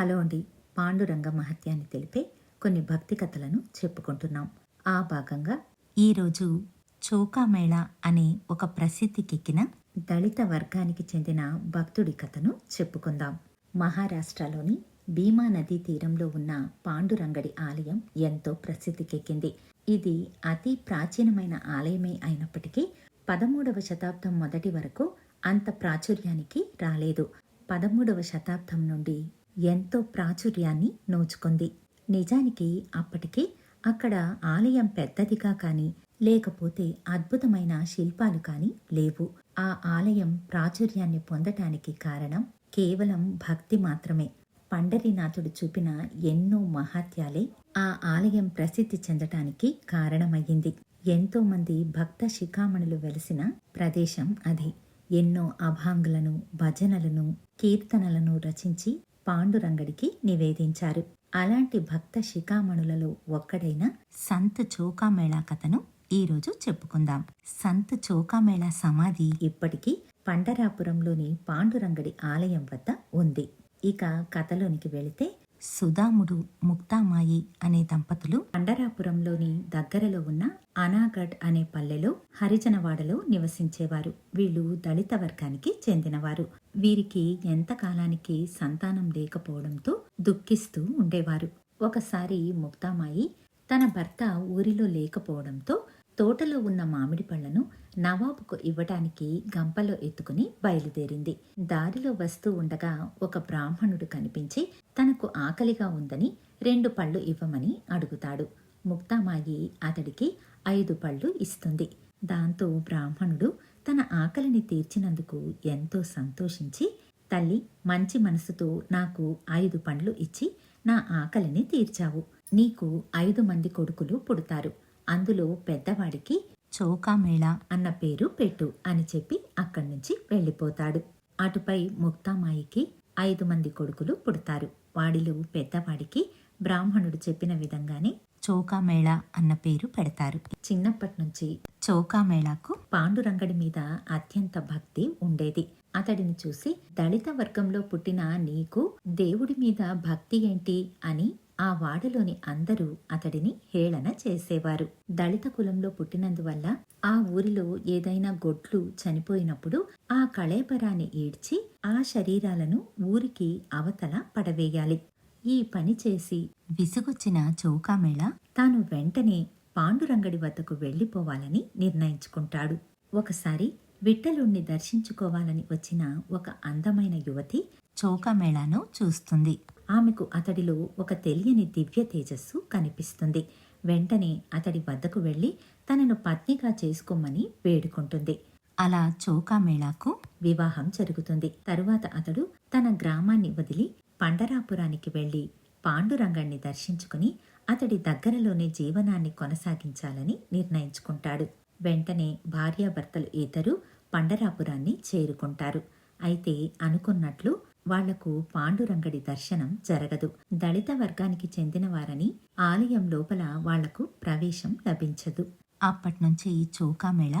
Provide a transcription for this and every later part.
Hello అండి. పాండురంగ మహత్యాన్ని తెలిపే కొన్ని భక్తి కథలను చెప్పుకుంటున్నాం. ఆ భాగంగా ఈరోజు చోకామేళ అనే ఒక ప్రసిద్ధికెక్కిన దళిత వర్గానికి చెందిన భక్తుడి కథను చెప్పుకుందాం. మహారాష్ట్రలోని భీమా నదీ తీరంలో ఉన్న పాండురంగడి ఆలయం ఎంతో ప్రసిద్ధికెక్కింది. ఇది అతి ప్రాచీనమైన ఆలయమే అయినప్పటికీ పదమూడవ శతాబ్దం మొదటి వరకు అంత ప్రాచుర్యానికి రాలేదు. పదమూడవ శతాబ్దం నుండి ఎంతో ప్రాచుర్యాన్ని నోచుకుంది. నిజానికి అప్పటికి అక్కడ ఆలయం పెద్దదిగా కానీ లేకపోతే అద్భుతమైన శిల్పాలు కానీ లేవు. ఆ ఆలయం ప్రాచుర్యాన్ని పొందటానికి కారణం కేవలం భక్తి మాత్రమే. పండరీనాథుడు చూపిన ఎన్నో మహాత్యాలే ఆ ఆలయం ప్రసిద్ధి చెందటానికి కారణమయ్యింది. ఎంతోమంది భక్త శిఖామణులు వెలిసిన ప్రదేశం అది. ఎన్నో అభాంగులను భజనలను కీర్తనలను రచించి పాండురంగడికి నివేదించారు. అలాంటి భక్త శిఖామణులలో ఒక్కడైన సంత్ చోకామేళా కథను ఈరోజు చెప్పుకుందాం. సంత్ చోకామేళా సమాధి ఇప్పటికీ పండరాపురంలోని పాండురంగడి ఆలయం వద్ద ఉంది. ఇక కథలోనికి వెళితే సుధాముడు ముక్తామాయి అనే దంపతులు పండరాపురంలోని దగ్గరలో ఉన్న అనాగఢ్ అనే పల్లెలో హరిజనవాడలో నివసించేవారు. వీళ్ళు దళిత వర్గానికి చెందినవారు. వీరికి ఎంతకాలానికి సంతానం లేకపోవడంతో దుఃఖిస్తూ ఉండేవారు. ఒకసారి ముక్తామాయి తన భర్త ఊరిలో లేకపోవడంతో తోటలో ఉన్న మామిడి పళ్ళను నవాబుకు ఇవ్వటానికి గంపలో ఎత్తుకుని బయలుదేరింది. దారిలో వస్తూ ఉండగా ఒక బ్రాహ్మణుడు కనిపించి తనకు ఆకలిగా ఉందని రెండు పళ్ళు ఇవ్వమని అడుగుతాడు. ముక్తామాయి అతడికి ఐదు పళ్ళు ఇస్తుంది. దాంతో బ్రాహ్మణుడు తన ఆకలిని తీర్చినందుకు ఎంతో సంతోషించి తల్లి మంచి మనసుతో నాకు ఐదు పండ్లు ఇచ్చి నా ఆకలిని తీర్చావు. నీకు ఐదు మంది కొడుకులు పుడతారు. అందులో పెద్దవాడికి చౌకామేళా అన్న పేరు పెట్టు అని చెప్పి అక్కడి నుంచి వెళ్ళిపోతాడు. అటుపై ముక్తామాయికి ఐదు మంది కొడుకులు పుడతారు. వాడిలో పెద్దవాడికి బ్రాహ్మణుడు చెప్పిన విధంగానే చౌకామేళ అన్న పేరు పెడతారు. చిన్నప్పటి నుంచి చౌకామేళాకు పాండురంగడి మీద అత్యంత భక్తి ఉండేది. అతడిని చూసి దళిత వర్గంలో పుట్టిన నీకు దేవుడి మీద భక్తి ఏంటి అని ఆ వాడలోని అందరూ అతడిని హేళన చేసేవారు. దళిత కులంలో పుట్టినందువల్ల ఆ ఊరిలో ఏదైనా గొడ్లు చనిపోయినప్పుడు ఆ కళేబరాన్ని ఈడ్చి ఆ శరీరాలను ఊరికి అవతల పడవేయాలి. ఈ పని చేసి విసుగొచ్చిన చౌకామేళ తాను వెంటనే పాండురంగడి వద్దకు వెళ్ళిపోవాలని నిర్ణయించుకుంటాడు. ఒకసారి విట్టలుణ్ణి దర్శించుకోవాలని వచ్చిన ఒక అందమైన యువతి చౌకామేళాను చూస్తుంది. ఆమెకు అతడిలో ఒక తెలియని దివ్య తేజస్సు కనిపిస్తుంది. వెంటనే అతడి వద్దకు వెళ్ళి తనను పత్నిగా చేసుకోమని వేడుకుంటుంది. అలా చౌకామేళాకు వివాహం జరుగుతుంది. తరువాత అతడు తన గ్రామాన్ని వదిలి పండరాపురానికి వెళ్ళి పాండురంగణ్ణి దర్శించుకుని అతడి దగ్గరలోనే జీవనాన్ని కొనసాగించాలని నిర్ణయించుకుంటాడు. వెంటనే భార్యాభర్తలు ఇద్దరూ పండరాపురాన్ని చేరుకుంటారు. అయితే అనుకున్నట్లు వాళ్ళకు పాండురంగడి దర్శనం జరగదు. దళిత వర్గానికి చెందినవారని ఆలయం లోపల వాళ్ళకు ప్రవేశం లభించదు. అప్పట్నుంచి చౌకామేళ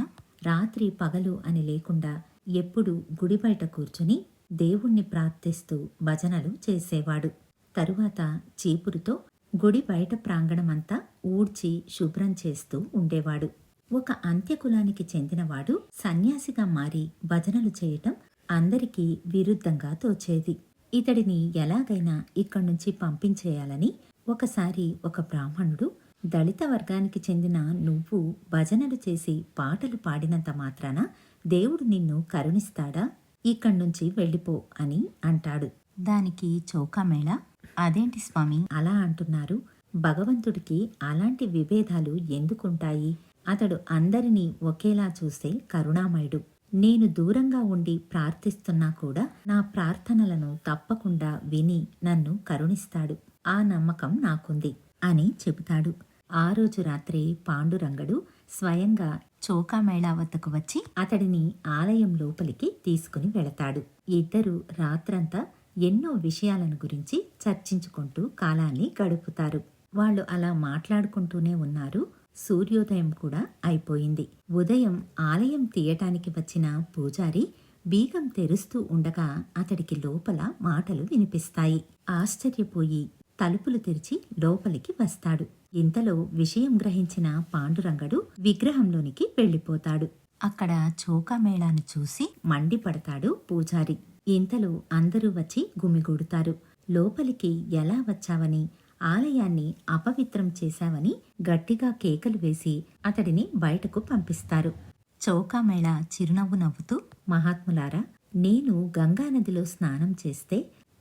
రాత్రి పగలు అని లేకుండా ఎప్పుడు గుడి బయట కూర్చుని దేవుణ్ణి ప్రార్థిస్తూ భజనలు చేసేవాడు. తరువాత చీపురుతో గుడి బయట ప్రాంగణమంతా ఊడ్చి శుభ్రం చేస్తూ ఉండేవాడు. ఒక అంత్యకులానికి చెందినవాడు సన్యాసిగా మారి భజనలు చేయటం అందరికీ విరుద్ధంగా తోచేది. ఇతడిని ఎలాగైనా ఇక్కడి నుంచి పంపించేయాలని ఒకసారి ఒక బ్రాహ్మణుడు దళిత వర్గానికి చెందిన నువ్వు భజనలు చేసి పాటలు పాడినంత మాత్రాన దేవుడు నిన్ను కరుణిస్తాడా? ఇక్కడి నుంచి వెళ్ళిపో అని అంటాడు. దానికి చౌకామేళ అదేంటి స్వామి అలా అంటున్నారు. భగవంతుడికి అలాంటి విభేదాలు ఎందుకుంటాయి? అతడు అందరినీ ఒకేలా చూసే కరుణామయుడు. నేను దూరంగా ఉండి ప్రార్థిస్తున్నా కూడా నా ప్రార్థనలను తప్పకుండా విని నన్ను కరుణిస్తాడు. ఆ నమ్మకం నాకుంది అని చెబుతాడు. ఆ రోజు రాత్రి పాండురంగడు స్వయంగా చోకామేళా వద్దకు వచ్చి అతడిని ఆలయం లోపలికి తీసుకుని వెళతాడు. ఇద్దరు రాత్రంతా ఎన్నో విషయాలను గురించి చర్చించుకుంటూ కాలాన్ని గడుపుతారు. వాళ్ళు అలా మాట్లాడుకుంటూనే ఉన్నారు. సూర్యోదయం కూడా అయిపోయింది. ఉదయం ఆలయం తీయటానికి వచ్చిన పూజారి బీగం తెరుస్తూ ఉండగా అతడికి లోపల మాటలు వినిపిస్తాయి. ఆశ్చర్యపోయి తలుపులు తెరిచి లోపలికి వస్తాడు. ఇంతలో విషయం గ్రహించిన పాండురంగడు విగ్రహంలోనికి వెళ్ళిపోతాడు. అక్కడ చోకామేళాను చూసి మండిపడతాడు పూజారి. ఇంతలో అందరూ వచ్చి గుమిగూడుతారు. లోపలికి ఎలా వచ్చావని ఆలయాన్ని అపవిత్రం చేశావని గట్టిగా కేకలు వేసి అతడిని బయటకు పంపిస్తారు. చౌకామేళ చిరునవ్వు నవ్వుతూ మహాత్ములారా నేను గంగానదిలో స్నానం చేస్తే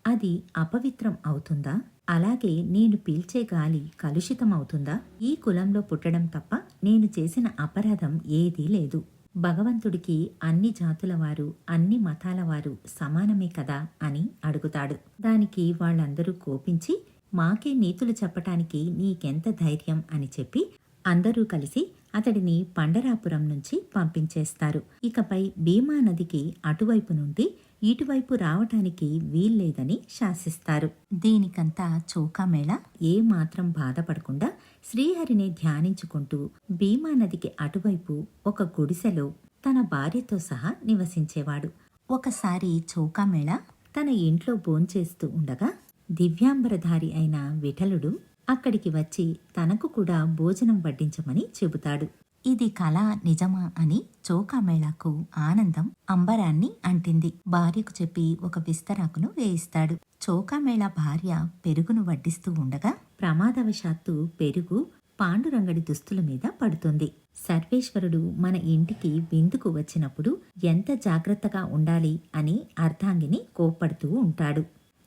అది అపవిత్రం అవుతుందా? అలాగే నేను పీల్చే గాలి కలుషితం అవుతుందా? ఈ కులంలో పుట్టడం తప్ప నేను చేసిన అపరాధం ఏదీ లేదు. భగవంతుడికి అన్ని జాతుల వారు అన్ని మతాల వారు సమానమే కదా అని అడుగుతాడు. దానికి వాళ్ళందరూ కోపించి మాకే నీతులు చెప్పటానికి నీకెంత ధైర్యం? అని చెప్పి అందరూ కలిసి అతడిని పండరాపురం నుంచి పంపించేస్తారు. ఇకపై భీమా నదికి అటువైపు నుండి ఇటువైపు రావటానికి వీల్లేదని శాసిస్తారు. దీనికంతా చౌకామేళ ఏ మాత్రం బాధపడకుండా శ్రీహరిని ధ్యానించుకుంటూ భీమా నదికి అటువైపు ఒక గుడిసెలో తన భార్యతో సహా నివసించేవాడు. ఒకసారి చౌకామేళ తన ఇంట్లో భోంచేస్తూ ఉండగా దివ్యాంబరధారి అయిన విఠలుడు అక్కడికి వచ్చి తనకు కూడా భోజనం వడ్డించమని చెబుతాడు. ఇది కళ నిజమా అని చోకామేళాకు ఆనందం అంబరాన్ని అంటింది. భార్యకు చెప్పి ఒక విస్తరాకును వేయిస్తాడు. చోకామేళా భార్య పెరుగును వడ్డిస్తూ ఉండగా ప్రమాదవశాత్తు పెరుగు పాండురంగడి దుస్తుల మీద పడుతుంది. సర్వేశ్వరుడు మన ఇంటికి విందుకు వచ్చినప్పుడు ఎంత జాగ్రత్తగా ఉండాలి అని అర్ధాంగిని కోప్పడుతూ ఉంటాడు.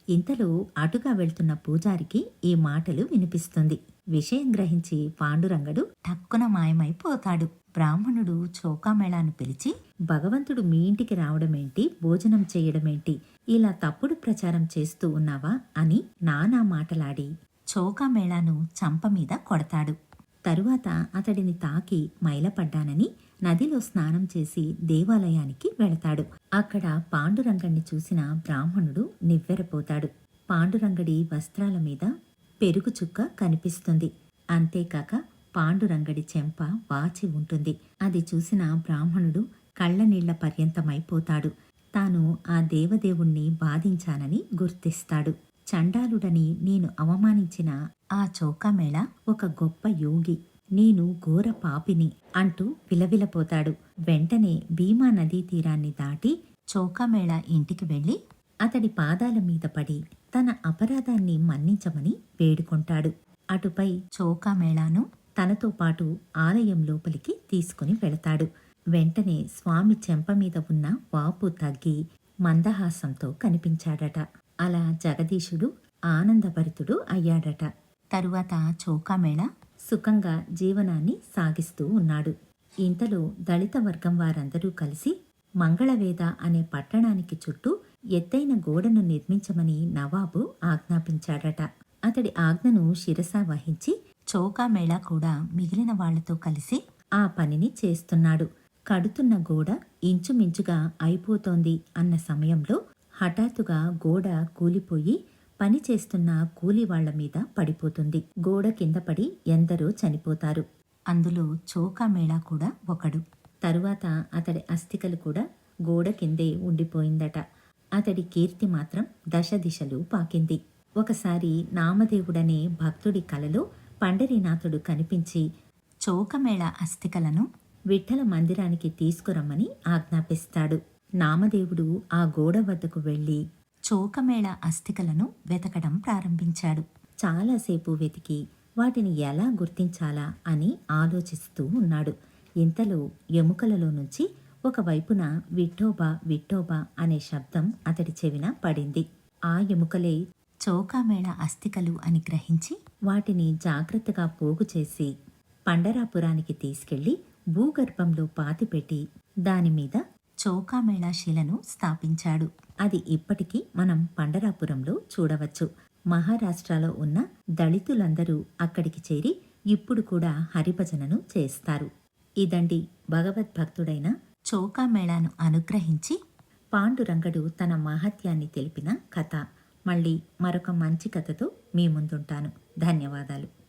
ఇంతలో అటుగా వెళ్తున్న పూజారికి ఈ మాటలు వినిపిస్తుంది. విషయం గ్రహించి పాండురంగడు టక్కున మాయమైపోతాడు. బ్రాహ్మణుడు చోకామేళాను పిలిచి భగవంతుడు మీ ఇంటికి రావడమేంటి? భోజనం చేయడమేంటి? ఇలా తప్పుడు ప్రచారం చేస్తూ ఉన్నావా? అని నానా మాటలాడి చోకామేళాను చంప మీద కొడతాడు. తరువాత అతడిని తాకి మైలపడ్డానని నదిలో స్నానం చేసి దేవాలయానికి వెళతాడు. అక్కడ పాండురంగణ్ణి చూసిన బ్రాహ్మణుడు నివ్వెరపోతాడు. పాండురంగడి వస్త్రాల మీద పెరుగు చుక్క కనిపిస్తుంది. అంతేకాక పాండురంగడి చెంప వాచి ఉంటుంది. అది చూసిన బ్రాహ్మణుడు కళ్ళనీళ్ళ పర్యంతమైపోతాడు. తాను ఆ దేవదేవుణ్ణి బాధించానని గుర్తిస్తాడు. చండాలుడని నేను అవమానించిన ఆ చౌకామేళ ఒక గొప్ప యోగి. నేను ఘోర పాపిని అంటూ విలవిలపోతాడు. వెంటనే భీమా నదీ తీరాన్ని దాటి చౌకామేళ ఇంటికి వెళ్ళి అతడి పాదాల మీద పడి తన అపరాధాన్ని మన్నించమని వేడుకుంటాడు. అటుపై చౌకామేళాను తనతో పాటు ఆలయం లోపలికి తీసుకుని వెళతాడు. వెంటనే స్వామి చెంప మీద ఉన్న వాపు తగ్గి మందహాసంతో కనిపించాడట. అలా జగదీశుడు ఆనందభరితుడు అయ్యాడట. తరువాత చౌకామేళ సుఖంగా జీవనాన్ని సాగిస్తూ ఉన్నాడు. ఇంతలో దళిత వర్గం వారందరూ కలిసి మంగళవేద అనే పట్టణానికి చుట్టూ ఎత్తైన గోడను నిర్మించమని నవాబు ఆజ్ఞాపించాడట. అతడి ఆజ్ఞను శిరస వహించి చౌకా మేళా కూడా మిగిలిన వాళ్ళతో కలిసి ఆ పనిని చేస్తున్నాడు. కడుతున్న గోడ ఇంచుమించుగా అయిపోతోంది అన్న సమయంలో హఠాత్తుగా గోడ కూలిపోయి పని చేస్తున్న కూలి మీద పడిపోతుంది. గోడ కింద పడి ఎందరో చనిపోతారు. అందులో చోకామేళా కూడా ఒకడు. తరువాత అతడి అస్థికలు కూడా గోడ కిందే ఉండిపోయిందట. అతడి కీర్తి మాత్రం దశ దిశలు పాకింది. ఒకసారి నామదేవుడనే భక్తుడి కలలో పండరీనాథుడు కనిపించి చోకమేళ అస్థికలను విఠల మందిరానికి తీసుకురమ్మని ఆజ్ఞాపిస్తాడు. నామదేవుడు ఆ గోడ వద్దకు వెళ్ళి చోకమేళ అస్థికలను వెతకడం ప్రారంభించాడు. చాలాసేపు వెతికి వాటిని ఎలా గుర్తించాలా అని ఆలోచిస్తూ ఉన్నాడు. ఇంతలో ఎముకలలో నుంచి ఒకవైపున విఠోబా విఠోబా అనే శబ్దం అతడి చెవిన పడింది. ఆ ఎముకలే చౌకామేళ అస్థికలు అని గ్రహించి వాటిని జాగ్రత్తగా పోగు చేసి పండరాపురానికి తీసుకెళ్ళి భూగర్భంలో పాతిపెట్టి దానిమీద చౌకామేళా శిలను స్థాపించాడు. అది ఇప్పటికీ మనం పండరాపురంలో చూడవచ్చు. మహారాష్ట్రలో ఉన్న దళితులందరూ అక్కడికి చేరి ఇప్పుడు కూడా హరిభజనను చేస్తారు. ఇదండి భగవద్భక్తుడైన చౌకామేళాను అనుగ్రహించి పాండురంగడు తన మహత్యాన్ని తెలిపిన కథ. మళ్ళీ మరొక మంచి కథతో మీ ముందుంటాను. ధన్యవాదాలు.